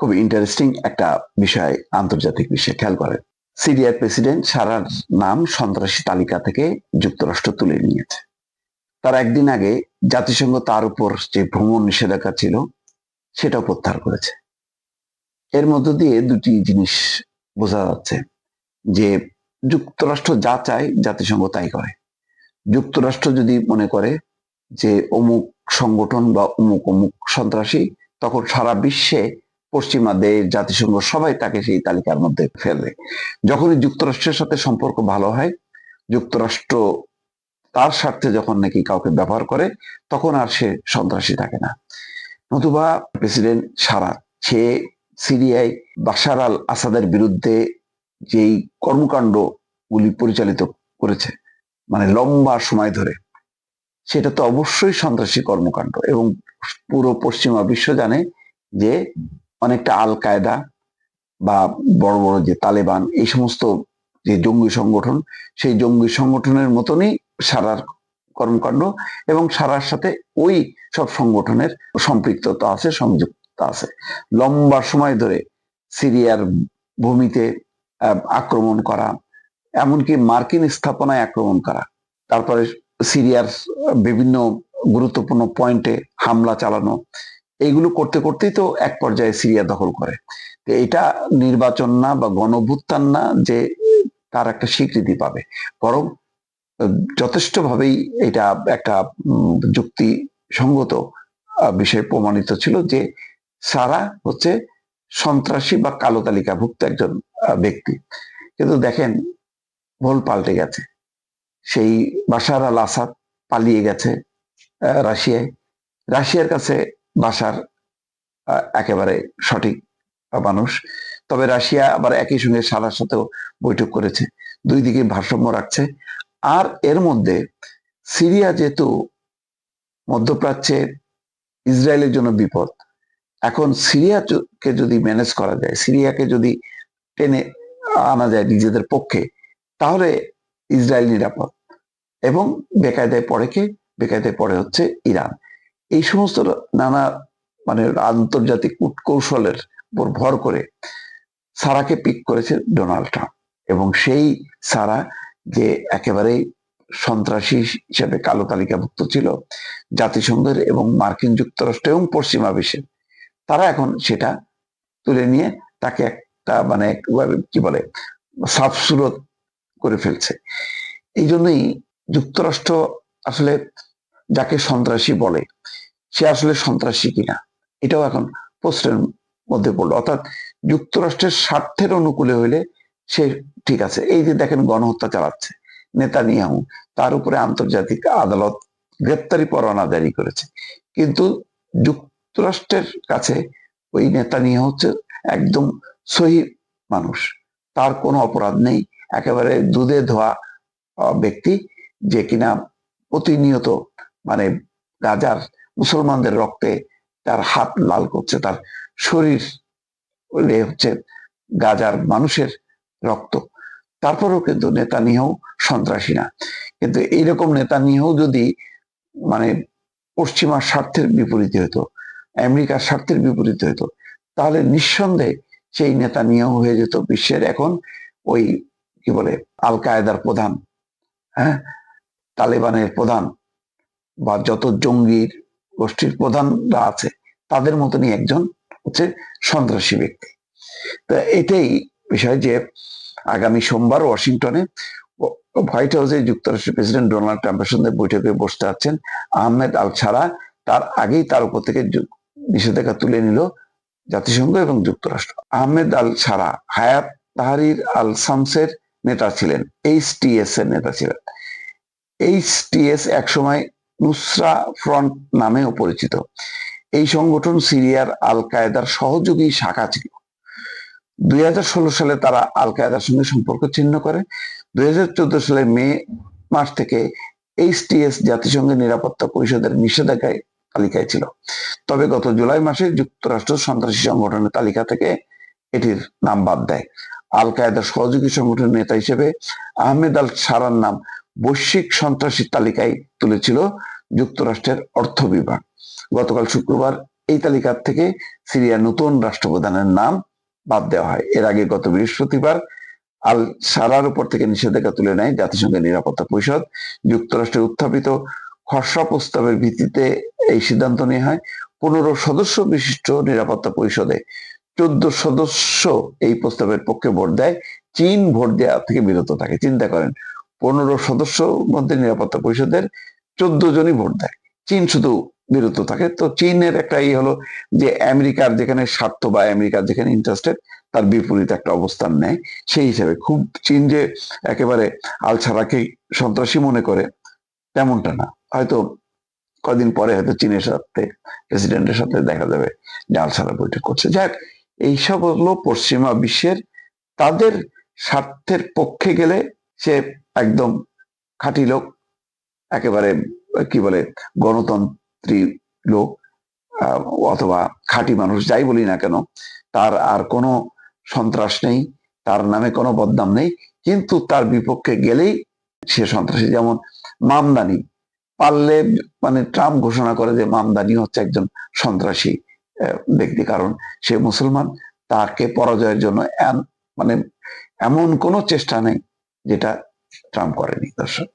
খুব ইন্টারেস্টিং একটা বিষয় আন্তর্জাতিক বিশ্বে খেয়াল করেন। সিরিয়ার প্রেসিডেন্ট সারার নাম সন্ত্রাসী তালিকা থেকে যুক্তরাষ্ট্র তুলে নিয়েছে। তার একদিন আগে জাতিসংঘ তার উপর যে ভ্রমণ নিষেধাজ্ঞা ছিল, সেটাও প্রত্যাহার করেছে। এর মধ্য দিয়ে দুটি জিনিস বোঝা যাচ্ছে যে যুক্তরাষ্ট্র যা চায় জাতিসংঘ তাই করে। যুক্তরাষ্ট্র যদি মনে করে যে অমুক সংগঠন বা অমুক অমুক সন্ত্রাসী, তখন সারা বিশ্বে পশ্চিমা দেশ, জাতিসংঘ, সবাই তাকে সেই তালিকার মধ্যে ফেলে। যখনই যুক্তরাষ্ট্রের সাথে সম্পর্ক ভালো হয়, যুক্তরাষ্ট্র তার স্বার্থে যখন নাকি কাউকে ব্যবহার করে, তখন আর সে সন্ত্রাসী থাকে না। নতুবা প্রেসিডেন্ট সারা, সে সিরিয়ায় বাশার আল আসাদের বিরুদ্ধে যেই কর্মকাণ্ডগুলি পরিচালিত করেছে মানে লম্বা সময় ধরে, সেটা তো অবশ্যই সন্ত্রাসী কর্মকাণ্ড এবং পুরো পশ্চিমা বিশ্ব জানে যে অনেকটা আল কায়দা বা বড় বড় যে তালেবান, এই সমস্ত যে জঙ্গি সংগঠন, সেই জঙ্গি সংগঠনের মতনই সারার কর্মকাণ্ড এবং সারার সাথে ওই সব সংগঠনের সম্পৃক্ততা আছে সংযুক্ত আছে। লম্বা সময় ধরে সিরিয়ার ভূমিতে আক্রমণ করা, এমনকি মার্কিন স্থাপনায় আক্রমণ করা, তারপরে সিরিয়ার বিভিন্ন গুরুত্বপূর্ণ পয়েন্টে হামলা চালানো এইগুলো করতে করতেই তো এক পর্যায়ে সিরিয়া দখল করে। এটা নির্বাচন না বা গণভুত্থান না যে তার একটা স্বীকৃতি পাবে। বরং যথেষ্টভাবেই এটা একটা উম, যুক্তিসঙ্গত আহ, বিষয় প্রমাণিত ছিল যে সারা হচ্ছে সন্ত্রাসী বা কালো তালিকাভুক্ত একজন ব্যক্তি। কিন্তু দেখেন ভোল পাল্টে গেছে। সেই বাশার আল আসাদ পালিয়ে গেছে রাশিয়ায়। রাশিয়ার কাছে আহ, একেবারে সঠিক মানুষ। তবে রাশিয়া আবার একই সঙ্গে সারার সাথেও বৈঠক করেছে। দুই দিকে ভারসাম্য রাখছে। আর এর মধ্যে সিরিয়া যেহেতু মধ্যপ্রাচ্যে ইসরায়েলের জন্য বিপদ এখন সিরিয়াকে যদি ম্যানেজ করা যায় সিরিয়াকে যদি টেনে আনা যায় নিজেদের পক্ষে তাহলে ইসরায়েল নিরাপদ। এবং বেকায়দায় পড়ে কে? বেকায়দায় পড়ে হচ্ছে ইরান। এই সমস্ত নানা মানে আন্তর্জাতিক কূটকৌশলের উপর ভর করে সারাকে পিক করেছে ডোনাল্ড ট্রাম্প। এবং সেই সারা যে একেবারেই সন্ত্রাসী হিসেবে কালো তালিকাভুক্ত ছিল জাতিসংঘের এবং মার্কিন যুক্তরাষ্ট্র এবং পশ্চিমা বিশ্বের তারা এখন সেটা তুলে নিয়ে তাকে একটা মানে কি বলে, সাফসুরত করে ফেলছে। এই জন্যই যুক্তরাষ্ট্র আসলে যাকে সন্ত্রাসী বলে, সে আসলে সন্ত্রাসী কিনা, এটাও এখন প্রশ্নের মধ্যে পড়ল। অর্থাৎ যুক্তরাষ্ট্রের স্বার্থের অনুকূলে হইলে সে ঠিক আছে। এই যে দেখেন গণহত্যা চালাচ্ছে নেতা নিয়াহু তার উপরে আন্তর্জাতিক আদালত গ্রেপ্তারি পরোয়ানা জারি করেছে। কিন্তু যুক্তরাষ্ট্রের কাছে ওই নেতা নিয়ে হচ্ছে একদম সহি মানুষ। তার কোনো অপরাধ নেই। একেবারে দুধে ধোয়া ব্যক্তি যে কিনা প্রতিনিয়ত মানে গাজার মুসলমানদের রক্তে তার হাত লাল করছে, তার শরীর হচ্ছে গাজার মানুষের রক্ত। তারপরেও কিন্তু নেতা নিয়েও সন্ত্রাসী না। কিন্তু এইরকম নেতা নিয়েও যদি মানে পশ্চিমার স্বার্থের বিপরীতে হতো আমেরিকার স্বার্থের বিপরীতে হতো তাহলে নিঃসন্দেহে সেই নেতা নিয়েও হয়ে যেত বিশ্বের এখন ওই কি বলে আল কায়দার প্রধান হ্যাঁ? তালেবানের প্রধান। বা যত জঙ্গির গোষ্ঠীর প্রধানরা আছে, তাদের মতনই একজন হচ্ছে সন্ত্রাসী ব্যক্তি। তা এটাই বিষয় যে আগামী সোমবার ওয়াশিংটনে হোয়াইট হাউসে যুক্তরাষ্ট্রের প্রেসিডেন্ট ডোনাল্ড ট্রাম্পের সঙ্গে বৈঠকে বসতে আছেন আহমেদ আল ছাড়া তার আগেই তার উপর থেকে নিষেধাজ্ঞা তুলে নিল জাতিসংঘ এবং যুক্তরাষ্ট্র। আহমেদ আল ছাড়া হায়াত তাহারির আল শামসের নেতা ছিলেন এইচটিএস এর নেতা ছিলেন। এইচটিএস একসময় নুসরা ফ্রন্ট নামেও পরিচিত এই সংগঠন সিরিয়ার আল কায়দার সহযোগী শাখা ছিল। দুই সালে তারা আল কায়দার সঙ্গে সম্পর্ক ছিন্ন করে। দুই সালে মে মাস থেকে এইচটিএস জাতিসংঘের নিরাপত্তা পরিষদের নিষেধাজ্ঞায় তালিকায় ছিল। তবে গত জুলাই মাসে যুক্তরাষ্ট্র সন্ত্রাসী সংগঠনের তালিকা থেকে এটির নাম বাদ দেয়। আল কায়দার সহযোগী সংগঠনের নেতা হিসেবে আহমেদ আল সারার নাম বৈশ্বিক সন্ত্রাসী তালিকায় তুলেছিল যুক্তরাষ্ট্রের অর্থ বিভাগ। গতকাল শুক্রবার এই তালিকার থেকে সিরিয়ার নতুন রাষ্ট্রপ্রধানের নাম বাদ দেওয়া হয়। এর আগে গত বৃহস্পতিবার আল সারার উপর থেকে নিষেধাজ্ঞা তুলে নেয় জাতিসংঘের নিরাপত্তা পরিষদ। যুক্তরাষ্ট্রের উত্থাপিত খসড়া প্রস্তাবের ভিত্তিতে এই সিদ্ধান্ত নেওয়া হয়। পনেরো সদস্য বিশিষ্ট নিরাপত্তা পরিষদে চোদ্দ সদস্য এই প্রস্তাবের পক্ষে ভোট দেয়। চীন ভোট দেওয়া থেকে বিরত থাকে। চিন্তা করেন পনেরো সদস্য মধ্যে নিরাপত্তা পরিষদের চোদ্দ জনই ভোট দেয়। চীন শুধু বিরত থাকে। তো চীনের একটা ই হলো যে আমেরিকার যেখানে স্বার্থ বা আমেরিকার যেখানে ইন্টারেস্টেড তার বিপরীত একটা অবস্থান নেয়। সেই হিসাবে খুব চীন যে একেবারে আলছাড়াকে সন্ত্রাসী মনে করে, তেমনটা না। হয়তো কদিন পরে হয়তো চীনের সাথে প্রেসিডেন্টের সাথে দেখা যাবে যে আলছাড়া বৈঠক করছে। যাক এইসব হলো পশ্চিমা বিশ্বের তাদের স্বার্থের পক্ষে গেলে সে একদম খাঁটি লোক, একেবারে, কি বলে, গণতন্ত্রী লোক অথবা খাঁটি মানুষ, যাই বলি না কেন, তার আর কোনো সন্ত্রাস নেই, তার নামে কোনো বদনাম নেই, কিন্তু তার বিপক্ষে গেলেই সে সন্ত্রাসী। যেমন মামদানি, পারলে মানে ট্রাম্প ঘোষণা করে যে মামদানি হচ্ছে একজন সন্ত্রাসী ব্যক্তি, কারণ সে মুসলমান, তাকে পরাজয়ের জন্য মানে এমন কোনো চেষ্টা নেই, যেটা ট্রাম্প করেনি দর্শক